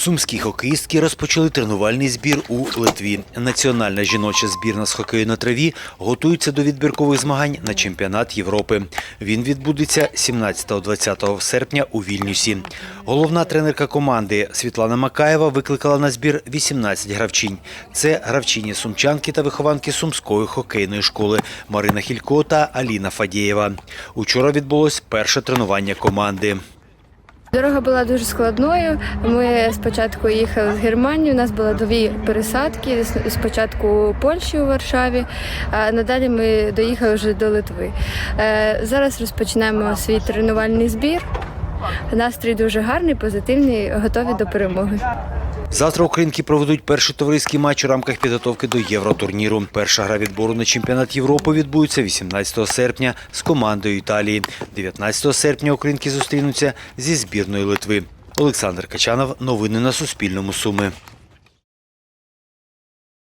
Сумські хокеїстки розпочали тренувальний збір у Литві. Національна жіноча збірна з хокею на траві готується до відбіркових змагань на чемпіонат Європи. Він відбудеться 17-20 серпня у Вільнюсі. Головна тренерка команди Світлана Макаєва викликала на збір 18 гравчинь. Це гравчині сумчанки та вихованки сумської хокейної школи Марина Хілько та Аліна Фадєєва. Учора відбулось перше тренування команди. Дорога була дуже складною. Ми спочатку їхали з Германії. У нас було дві пересадки. Спочатку у Польщі у Варшаві, а надалі ми доїхали вже до Литви. Е, Зараз розпочинаємо свій тренувальний збір. Настрій дуже гарний, позитивний, готові до перемоги. Завтра українки проведуть перший товариський матч у рамках підготовки до євротурніру. Перша гра відбору на чемпіонат Європи відбудеться 18 серпня з командою Італії. 19 серпня українки зустрінуться зі збірною Литви. Олександр Качанов. Новини на Суспільному. Суми.